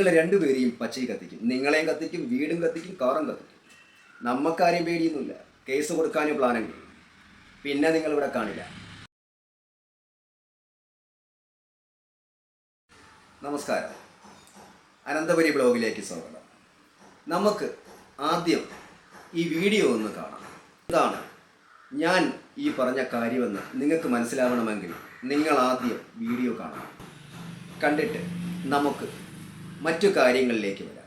നിങ്ങൾ രണ്ടുപേരെയും പച്ചയി കത്തിക്കും. നിങ്ങളെയും കത്തിക്കും വീടും കത്തിക്കും കാറും കത്തിക്കും. നമുക്കാരെയും പേടിയൊന്നുമില്ല. കേസ് കൊടുക്കാനും പ്ലാനുണ്ട് പിന്നെ നിങ്ങൾ ഇവിടെ കാണില്ല. നമസ്കാരം. അനന്തപുരി ബ്ലോഗിലേക്ക് സ്വാഗതം. നമുക്ക് ആദ്യം ഈ വീഡിയോ ഒന്ന് കാണാം. ഇതാണ് ഞാൻ ഈ പറഞ്ഞ കാര്യമെന്ന് നിങ്ങൾക്ക് മനസ്സിലാവണമെങ്കിൽ നിങ്ങൾ ആദ്യം വീഡിയോ കാണണം. കണ്ടിട്ട് നമുക്ക് മറ്റു കാര്യങ്ങളിലേക്ക് വരാം.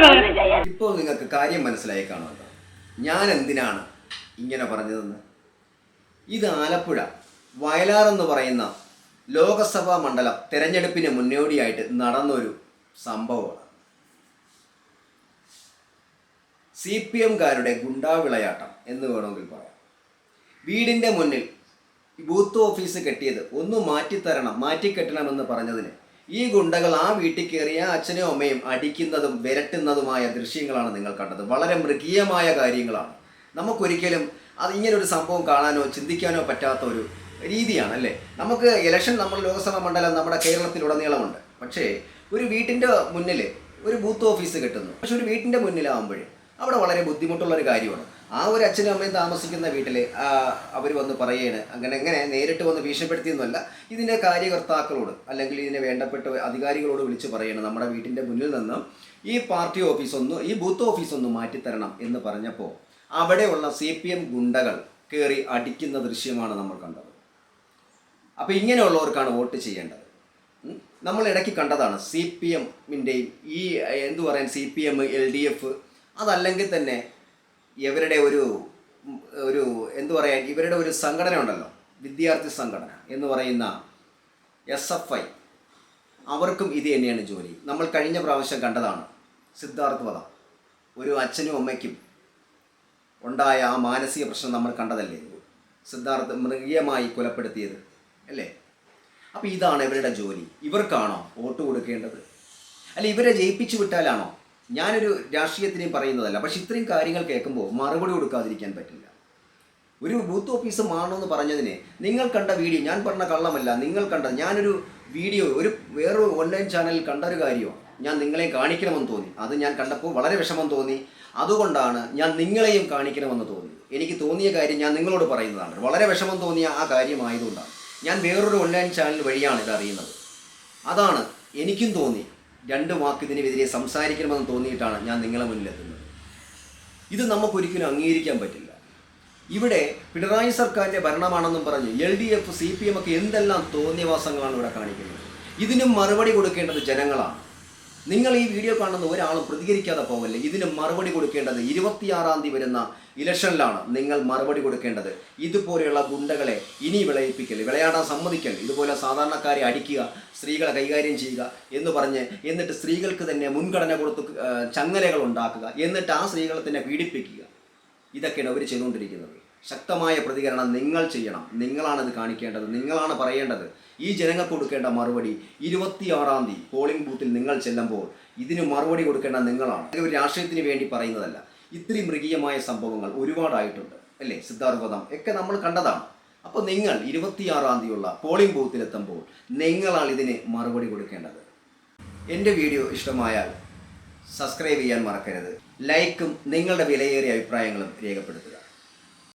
മാറും ഇപ്പോൾ നിങ്ങൾക്ക് കാര്യം മനസ്സിലായി കാണുമല്ലോ ഞാൻ എന്തിനാണ് ഇങ്ങനെ പറഞ്ഞതെന്ന്? ഇത് ആലപ്പുഴ വയലാർ എന്ന് പറയുന്ന ലോകസഭാ മണ്ഡലം തിരഞ്ഞെടുപ്പിന് മുന്നോടിയായിട്ട് നടന്നൊരു സംഭവമാണ്. സി പി എംകാരുടെ ഗുണ്ടാവിളയാട്ടം എന്ന് വേണമെങ്കിൽ പറയാം. വീടിന്റെ മുന്നിൽ ബൂത്ത് ഓഫീസ് കെട്ടിയത് ഒന്ന് മാറ്റിത്തരണം മാറ്റിക്കെട്ടണമെന്ന് പറഞ്ഞതിന് ഈ ഗുണ്ടകൾ ആ വീട്ടിൽ കയറിയ അച്ഛനും അമ്മയും അടിക്കുന്നതും വിരട്ടുന്നതുമായ ദൃശ്യങ്ങളാണ് നിങ്ങൾ കണ്ടത്. വളരെ മൃഗീയമായ കാര്യങ്ങളാണ്. നമുക്കൊരിക്കലും അത് ഇങ്ങനൊരു സംഭവം കാണാനോ ചിന്തിക്കാനോ പറ്റാത്ത ഒരു രീതിയാണ് അല്ലേ നമുക്ക് ഇലക്ഷൻ നമ്മൾ ലോക്സഭാ മണ്ഡലം നമ്മുടെ കേരളത്തിലുടനീളമുണ്ട്. പക്ഷേ ഒരു വീട്ടിന്റെ മുന്നിൽ ഒരു ബൂത്ത് ഓഫീസ് കിട്ടുന്നു. പക്ഷെ ഒരു വീട്ടിന്റെ മുന്നിലാവുമ്പോൾ അവിടെ വളരെ ബുദ്ധിമുട്ടുള്ള ഒരു കാര്യമാണ്. ആ ഒരു അച്ഛനും അമ്മയും താമസിക്കുന്ന വീട്ടിൽ അവർ വന്ന് പറയാണ് അങ്ങനെ എങ്ങനെ നേരിട്ട് വന്ന് ഭീഷണിപ്പെടുത്തിയെന്നല്ല ഇതിന്റെ കാര്യകർത്താക്കളോട് അല്ലെങ്കിൽ ഇതിനെ വേണ്ടപ്പെട്ട അധികാരികളോട് വിളിച്ച് പറയണം നമ്മുടെ വീട്ടിന്റെ മുന്നിൽ നിന്നും ഈ പാർട്ടി ഓഫീസ് ഒന്ന് ഈ ബൂത്ത് ഓഫീസ് ഒന്ന് മാറ്റിത്തരണം എന്ന് പറഞ്ഞപ്പോൾ അവിടെയുള്ള സി പി എം ഗുണ്ടകൾ കയറി അടിക്കുന്ന ദൃശ്യമാണ് നമ്മൾ കണ്ടത്. അപ്പോൾ ഇങ്ങനെയുള്ളവർക്കാണ് വോട്ട് ചെയ്യേണ്ടത്. നമ്മൾ ഇടയ്ക്ക് കണ്ടതാണ് സി പി എമ്മിന്റെയും ഈ എന്തു പറയാൻ C P M L D F അതല്ലെങ്കിൽ തന്നെ ഇവരുടെ ഒരു ഒരു എന്തു പറയാൻ ഇവരുടെ ഒരു സംഘടന ഉണ്ടല്ലോ വിദ്യാർത്ഥി സംഘടന എന്ന് പറയുന്ന എസ് എഫ് ഐ അവർക്കും ഇത് തന്നെയാണ് ജോലി. നമ്മൾ കഴിഞ്ഞ പ്രാവശ്യം കണ്ടതാണ് സിദ്ധാർത്ഥ് വധം. ഒരു അച്ഛനും അമ്മയ്ക്കും ഉണ്ടായ ആ മാനസിക പ്രശ്നം നമ്മൾ കണ്ടതല്ലേ? സിദ്ധാർത്ഥ് മൃഗീയമായി കൊലപ്പെടുത്തിയത്. അല്ലേ? അപ്പോൾ ഇതാണ് ഇവരുടെ ജോലി. ഇവർക്കാണോ വോട്ട് കൊടുക്കേണ്ടത്? അല്ല ഇവരെ ജയിപ്പിച്ചു വിട്ടാലാണോ? ഞാനൊരു രാഷ്ട്രീയത്തിനെയും പറയുന്നതല്ല. പക്ഷെ ഇത്രയും കാര്യങ്ങൾ കേൾക്കുമ്പോൾ മറുപടി കൊടുക്കാതിരിക്കാൻ പറ്റില്ല. ഒരു ബൂത്ത് ഓഫീസ് മാറണമെന്ന് പറഞ്ഞതിന് നിങ്ങൾ കണ്ട വീഡിയോ ഞാൻ പറഞ്ഞ കള്ളമല്ല നിങ്ങൾ കണ്ട ഞാനൊരു വീഡിയോ ഒരു വേറൊരു ഓൺലൈൻ ചാനലിൽ കണ്ട ഒരു കാര്യമാണ് ഞാൻ നിങ്ങളെ കാണിക്കണമെന്ന് തോന്നി. അത് ഞാൻ കണ്ടപ്പോൾ വളരെ വിഷമം തോന്നി. അതുകൊണ്ടാണ് ഞാൻ നിങ്ങളെയും കാണിക്കണമെന്ന് തോന്നി. എനിക്ക് തോന്നിയ കാര്യം ഞാൻ നിങ്ങളോട് പറയുന്നതാണ്. വളരെ വിഷമം തോന്നിയ ആ കാര്യമായതുകൊണ്ടാണ് ഞാൻ വേറൊരു ഓൺലൈൻ ചാനൽ വഴിയാണ് ഇത് അറിയുന്നത്. അതാണ് എനിക്കും തോന്നി രണ്ട് വാക്ക് ഇതിനെതിരെ സംസാരിക്കണമെന്ന് തോന്നിയിട്ടാണ് ഞാൻ നിങ്ങളെ മുന്നിലെത്തുന്നത്. ഇത് നമുക്കൊരിക്കലും അംഗീകരിക്കാൻ പറ്റില്ല. ഇവിടെ പിണറായി സർക്കാരിന്റെ ഭരണമാണെന്നും പറഞ്ഞ് L D F C P M ഒക്കെ എന്തെല്ലാം തോന്നിയവാസങ്ങളാണ് ഇവിടെ കാണിക്കുന്നത്? ഇതിനും മറുപടി കൊടുക്കേണ്ടത് ജനങ്ങളാണ്. നിങ്ങൾ ഈ വീഡിയോ കാണുന്ന ഒരാളും പ്രതികരിക്കാതെ പോവല്ലേ? ഇതിന് മറുപടി കൊടുക്കേണ്ടത് ഇരുപത്തിയാറാം തീയതി വരുന്ന ഇലക്ഷനിലാണ് നിങ്ങൾ മറുപടി കൊടുക്കേണ്ടത്. ഇതുപോലെയുള്ള ഗുണ്ടകളെ ഇനി വിളയിപ്പിക്കൽ വിളയാടാൻ സമ്മതിക്കൽ ഇതുപോലെ സാധാരണക്കാരെ അടിക്കുക സ്ത്രീകളെ കൈകാര്യം ചെയ്യുക എന്ന് പറഞ്ഞ് എന്നിട്ട് സ്ത്രീകൾക്ക് തന്നെ മുൻഗണന കൊടുത്ത് ചങ്ങലകൾ ഉണ്ടാക്കുക എന്നിട്ട് ആ സ്ത്രീകളെ തന്നെ പീഡിപ്പിക്കുക. ഇതൊക്കെയാണ് അവർ ചെയ്തുകൊണ്ടിരിക്കുന്നത്. ശക്തമായ പ്രതികരണം നിങ്ങൾ ചെയ്യണം. നിങ്ങളാണ് ഇത് കാണിക്കേണ്ടത്. നിങ്ങളാണ് പറയേണ്ടത്. ഈ ജനങ്ങൾക്ക് കൊടുക്കേണ്ട മറുപടി ഇരുപത്തിയാറാം തീയതി പോളിംഗ് ബൂത്തിൽ നിങ്ങൾ ചെല്ലുമ്പോൾ ഇതിന് മറുപടി കൊടുക്കേണ്ട നിങ്ങളാണ്. ഒരു രാഷ്ട്രീയത്തിന് വേണ്ടി പറയുന്നതല്ല. ഇത്രയും മൃഗീയമായ സംഭവങ്ങൾ ഒരുപാടായിട്ടുണ്ട്. അല്ലേ? സിദ്ധാർത്ഥപദം ഒക്കെ നമ്മൾ കണ്ടതാണ്. അപ്പോൾ നിങ്ങൾ ഇരുപത്തിയാറാം തീയതിയുള്ള പോളിംഗ് ബൂത്തിലെത്തുമ്പോൾ നിങ്ങളാണ് ഇതിന് മറുപടി കൊടുക്കേണ്ടത്. എന്റെ വീഡിയോ ഇഷ്ടമായാൽ സബ്സ്ക്രൈബ് ചെയ്യാൻ മറക്കരുത്. ലൈക്കും നിങ്ങളുടെ വിലയേറിയ അഭിപ്രായങ്ങളും രേഖപ്പെടുത്തുക.